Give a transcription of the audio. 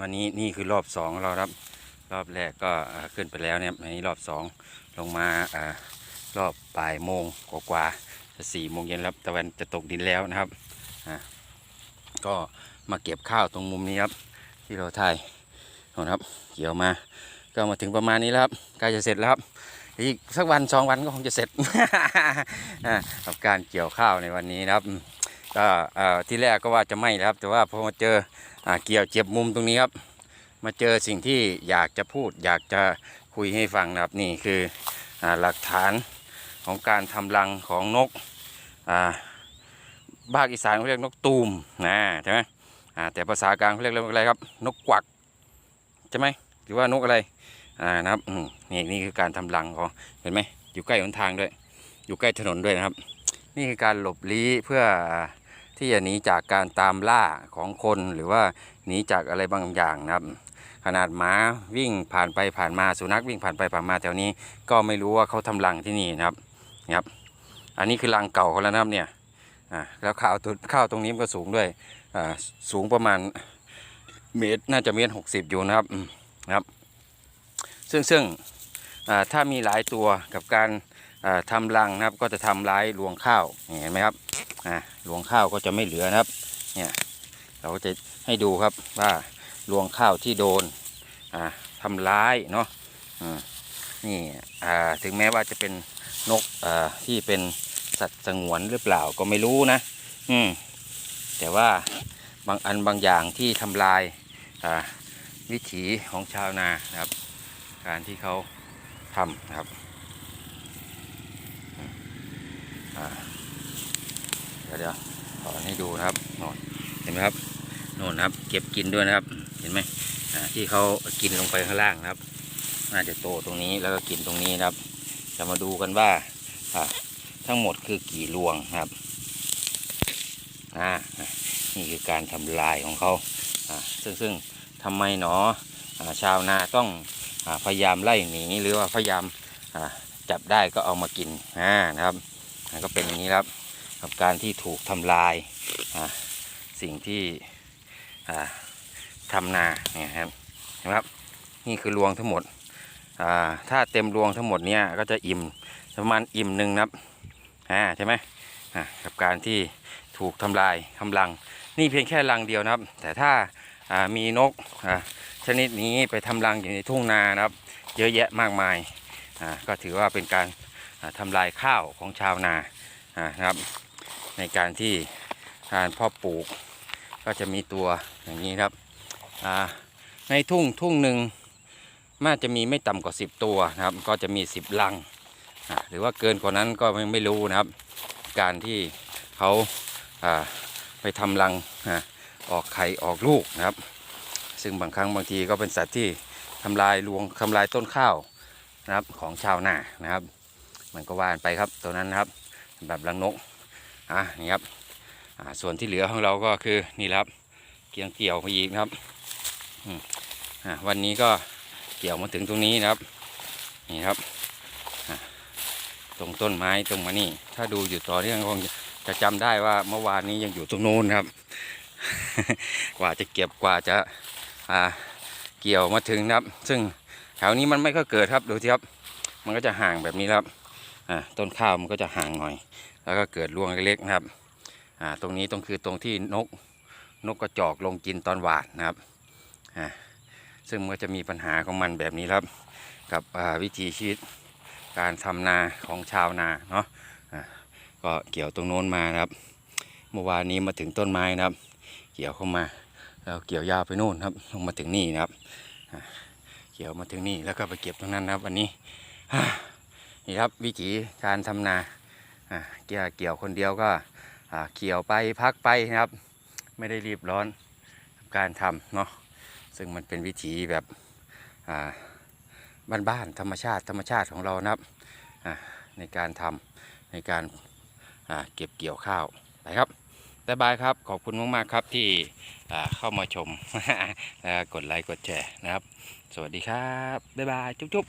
วันนี้นี่คือรอบสองเราครับ รอบแรกก็ขึ้นไปแล้วเนี่ยอันนี้รอบสองลงมาอ่ารอบบ่ายโมงกว่าๆจะสี่โมงเย็นแล้วตะวันจะตกดินแล้วนะครับอ่าก็มาเก็บข้าวตรงมุมนี้ครับ ที่เราถ่ายน่นครับ เกี่ยวมาก็มาถึงประมาณนี้แล้วครับใกล้จะเสร็จแล้วครับอีกสักวันสองวันก็คงจะเสร็จอ่ากับการเกี่ยวข้าวในวันนี้นะครับ ก็ที่แรกก็ว่าจะไม่ครับ แต่ว่าพอมาเจออเกี่ยวเจ็บมุมตรงนี้ครับ มาเจอสิ่งที่อยากจะพูด อยากจะคุยให้ฟังนะครับนี่คืออหลักฐานของการทำรังของนกอ่าภาคอีสานเขาเรียกนกตูมนะใช่ไหมแต่ภาษากลางเขาเรียกอะไรครับ นกกวักใช่ไหมหรือว่านกอะไรนะครับนี่นี่คือการทำรังของเห็นไหมอยู่ใกล้หนทางด้วย อยู่ใกล้ถนนด้วยนะครับ นี่คือการหลบลี้เพื่อ ที่จะหนีจากการตามล่าของคนหรือว่าหนีจากอะไรบางอย่างนะครับ ขนาดหมาวิ่งผ่านไปผ่านมาสุนัขวิ่งผ่านไปผ่านมาแถวนี้ ก็ไม่รู้ว่าเขาทำรังที่นี่นะครับนะครับ อันนี้คือรังเก่าเขาแล้วนะครับเนี่ยอ่าแล้วข้าวตัวข้าวตรงนี้มันก็สูงด้วยอ่าสูงประมาณเมตรน่าจะเมตรหกสิบอยู่นะครับนะครับ ซึ่งซึ่งอ่าถ้ามีหลายตัวกับการ ทำรังนะครับก็จะทำร้ายรวงข้าวเห็นไหมครับรวงข้าวก็จะไม่เหลือนะครับเนี่ยเราก็จะให้ดูครับว่ารวงข้าวที่โดนอ่าทำร้ายเนาะนี่ถึงแม้ว่าจะเป็นนกที่เป็นสัตว์สงวนหรือเปล่าก็ไม่รู้นะอืมแต่ว่าบางอันบางอย่างที่ทำลายวิถีของชาวนานะครับ การที่เขาทำนะครับอืมอ่า เดี๋ยวเดี๋ยวขอให้ดูนะครับโน่นเห็นไหมครับโน่นครับ เก็บกินด้วยนะครับ เห็นไหมที่เขากินลงไปข้างล่างนะครับ น่าจะโตตรงนี้แล้วก็กินตรงนี้นะครับ จะมาดูกันว่าทั้งหมดคือกี่รวงครับนี่คือการทำลายของเขาซึ่งซึ่งทำไมหนออาชาวนาต้องอพยายามไล่หนีหรือว่าพยายามจับได้ก็เอามากินนะครับ ก็เป็นอย่างนี้ครับกับการที่ถูกทำลายสิ่งที่อ่าทำนาเนี่ยครับเห็นไหมครับนี่คือรวงทั้งหมดถ้าเต็มรวงทั้งหมดเนี่ยก็จะอิ่มประมาณอิ่มหนึ่งนะครับอ่าใช่ไหมกับการที่ถูกทำลายทำรัง นี่เพียงแค่รังเดียวนะครับ แต่ถ้ามีนกชนิดนี้ไปทำรังอยู่ในทุ่งนานะครับ เยอะแยะมากมายก็ถือว่าเป็นการ อ่าทำลายข้าวของชาวนานะครับ ในการที่การพาะปลูกก็จะมีตัวอย่างนี้ครับในทุ่งทุ่งหนึ่งน่าจะมีไม่ต่ำกว่า 10 ตัวนะครับ ก็จะมี 10 ลัง หรือว่าเกินกว่านั้นก็ยังไม่รู้นะครับ การที่เขาาไปทำรังอออกไข่ออกลูกนะครับ ซึ่งบางครั้งบางทีก็เป็นสัตว์ที่ทำลายรวงทำลายต้นข้าวนะครับของชาวนานะครับ มันก็ว่านไปครับตัวนั้นนะครับแบบรังนกอะนี่ครับอ่าส่วนที่เหลือของเราก็คือนี่ครับ เกี่ยงเกี่ยวมาอีกนะครับอืมอ่าวันนี้ก็เกี่ยวมาถึงตรงนี้นะครับ นี่ครับตรงต้นไม้ตรงมานี่ ถ้าดูอยู่ต่อเนื่องคงจะจำได้ว่าเมื่อวานนี้ยังอยู่ตรงโน้นครับ กว่าจะเก็บกว่าจะอ่าเกี่ยวมาถึงนะครับ ซึ่งแถวนี้มันไม่ก็เกิดครับดูที่ครับ มันก็จะห่างแบบนี้ครับ ต้นข้าวมันก็จะห่างหน่อย แล้วก็เกิดรวงเล็กๆนะครับตรงนี้ตรงคือตรงที่นกนกกระจอกลงกินตอนหวานนะครับซึ่งมันก็จะมีปัญหาของมันแบบนี้ครับ กับวิถีชีวิตการทำนาของชาวนาเนาะก็เกี่ยวตรงโน้นมานะครับ เมื่อวานนี้มาถึงต้นไม้นะครับ เกี่ยวเข้ามาแล้วเกี่ยวยาวไปโน่นครับลงมาถึงนี่นะครับ เกี่ยวมาถึงนี่แล้วก็ไปเก็บตรงนั้นนะครับวันนี้ นี่ครับวิถีการทำนาอ่าเกี่ยวเกี่ยวคนเดียวก็เขี่ยวไปพักไปนะครับ ไม่ได้รีบร้อนการทำเนาะซึ่งมันเป็นวิถีแบบอ่าบ้านๆธรรมชาติธรรมชาติของเรานะครับในการทำในการเก็บเกี่ยวข้าวไปครับบ๊ายบายครับ ขอบคุณมากๆครับที่เข้ามาชมและกดไลค์กดแชร์นะครับ สวัสดีครับ บ๊ายบาย จุ๊บ